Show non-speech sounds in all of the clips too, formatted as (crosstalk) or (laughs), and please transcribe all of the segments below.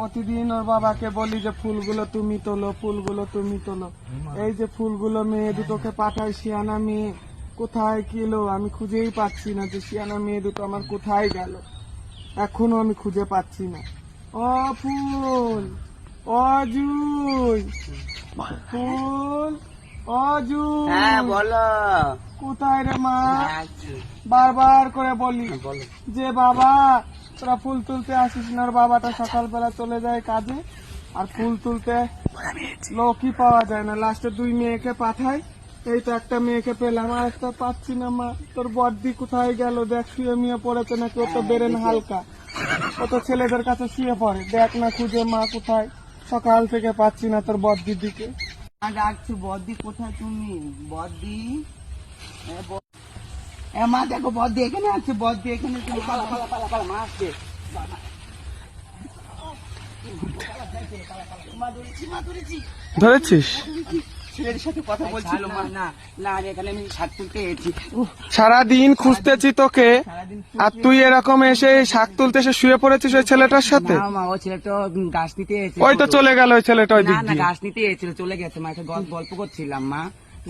প্রতিদিন ওর বাবাকে বলি যে ফুলগুলো তুমি তোলো ফুলগুলো তুমি তোলো। এই যে ফুলগুলো মেয়ে দুটোকে পাঠাই শিয়ানা মেয়ে কোথায় কিলো আমি খুঁজেই পাচ্ছি না যে শিয়ানা মেয়ে দুটো আমার কোথায় গেল? এখনও আমি খুঁজে পাচ্ছি না। ও ফুল ও জুই ফুল ও জুই হ্যাঁ বলো। কোথায় রে মা? বারবার করে বলি হ্যাঁ, যে বাবা তোরা ফুল তুলতে আসিস না বাবাটা সকালবেলা চলে যায় কাজে। আর ফুল তুলতে লোকই পাওয়া যায় না। লাস্টে দুই মেয়েকে পাঠায় এই তো একটা মেয়েকে পেলাম। আর একটা পাচ্ছি না মা তোর বদ্দি কোথায় গেল? দেখ শুয়ে মিয়ে পড়েছে নাকি ও তো বেরেন হালকা। ও তো ছেলেদের কাছে শুয়ে পড়ে। দেখ না খুঁজে মা কোথায়? সকাল থেকে পাচ্ছি না তোর বদ্দির দিকে। ডাকছি বদ্দি কোথায় তুমি? বদ্দি এ, ব- এ মা দেখো এখানে আছে এখানে পালা পালা পালা পালা মা আসছে। মা ধরেছি মা ধরেছি ধরেছিস? ছেলের সাথে কথা বলছিল মা। না না এখানে আমি শাক তুলতে এসেছি। সারাদিন খুঁজতেছি তোকে আর তুই এরকম এসে শাক তুলতে এসে শুয়ে পড়েছিস ওই ছেলেটার সাথে? মা ও ছেলেটা গাছ নিতে এসেছে। ওই তো চলে গেল ওই ছেলেটা ওই না দিক দিয়ে। গাছ নিতে এসেছিল চলে গেছে মা একটা গল্প করছিলাম মা।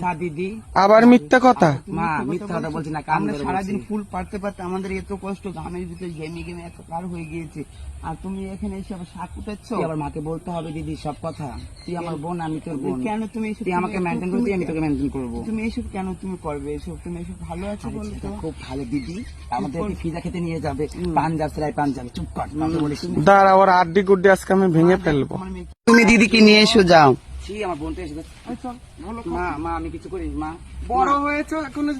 না দিদি। আবার মিথ্যে কথা? মা মিথ্যা কথা বলছি না আমরা সারাদিন ফুল পাড়তে পারতে আমাদের এত কষ্ট গানের ভিতরে ঘেমে ঘেমে এত কার হয়ে গিয়েছে। আর তুমি এখানে এসে আবার শাক উঠাচ্ছ আবার মাকে বলতে হবে দিদি সব কথা। তুই আমার বোন আমি তোর বোন। কেন তুমি তুই আমাকে মেনটেন করবি আমি তোকে মেনটেন করব। তুমি এসব কেন তুমি করবে? এসব তুমি এসব ভালো আছো বলো তো খুব ভালো দিদি। আমাদের পিজা খেতে নিয়ে যাবে। পাঞ্জাব সেলাই পাঞ্জাব। চুপ কর। দাঁড়া ওর আড্ডি গুড্ডি আজকে আমি ভেঙে ফেলব। তুমি দিদিকে নিয়ে এসো যাও। আমার বোনটা এসে মা মা আমি কিছু করি মা। বড় হয়েছে এখনও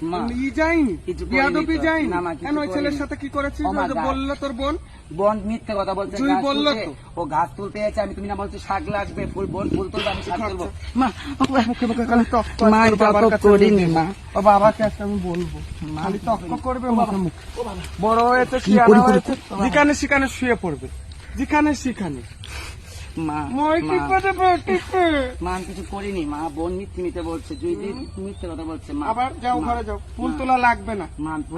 ই যায়নি বিয়াদবি। যায়নি। কেন ওই ছেলের সাথে কি করেছিস? বলল তোর বোন। বোন মিথ্যে কথা বলছে গাছ বলল তো। ও তুলতে আমি তুমি না বলছো শাক লাগবে ফুল বোন ফুল তুলবে আমি শাক তুলবো। মা তক মা করিনি মা। ও আমি বলব। খালি তক্ক করবে মুখে মুখে। বড় হয়েছে শিয়ানা হয়েছে যেখানে সেখানে শুয়ে পড়বে যেখানে সেখানে। মা (laughs) কিছু করিনি। মা বোন মিথ্যে মিথ্যে বলছে মিথ্যে কথা বলছে মা। আবার যাও ঘরে যাও। ফুল তোলা লাগবে না।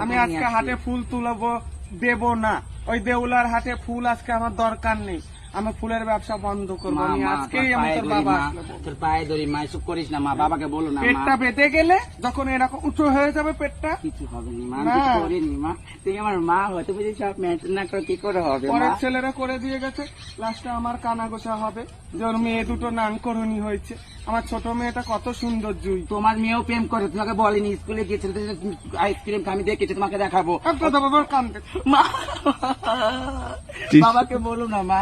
আমি আজকে হাতে হাটে ফুল তুলবো দেবো না। ওই দেউলার হাটে ফুল আজকে আমার দরকার নেই। আমি ফুলের ব্যবসা বন্ধ করব। আমি আজকেই তোর পায়ে তোর ধরি, বাবা মা, তোর পায়ে ধরি মা এসব করিস না মা বাবাকে বলো না পেটটা বেঁধে গেলে যখন এরকম উঁচু হয়ে যাবে পেটটা। কিছু হবে না মা কিছু করিনি মা। তুই আমার মা সব মেনটেন না করে কি করে হবে পরের ছেলেরা করে দিয়ে গেছে লাস্টে আমার কানা গোসা হবে যে ওর মেয়ে দুটো নামকরণী হয়েছে। আমার ছোট মেয়েটা কত সুন্দর জুই। তোমার মেয়েও প্রেম করে তোমাকে বলেনি স্কুলে গিয়েছিল আইসক্রিম আমি দেখেছি তোমাকে দেখাবো। একটা বাবার কান্দে। মা বাবাকে বলো না মা।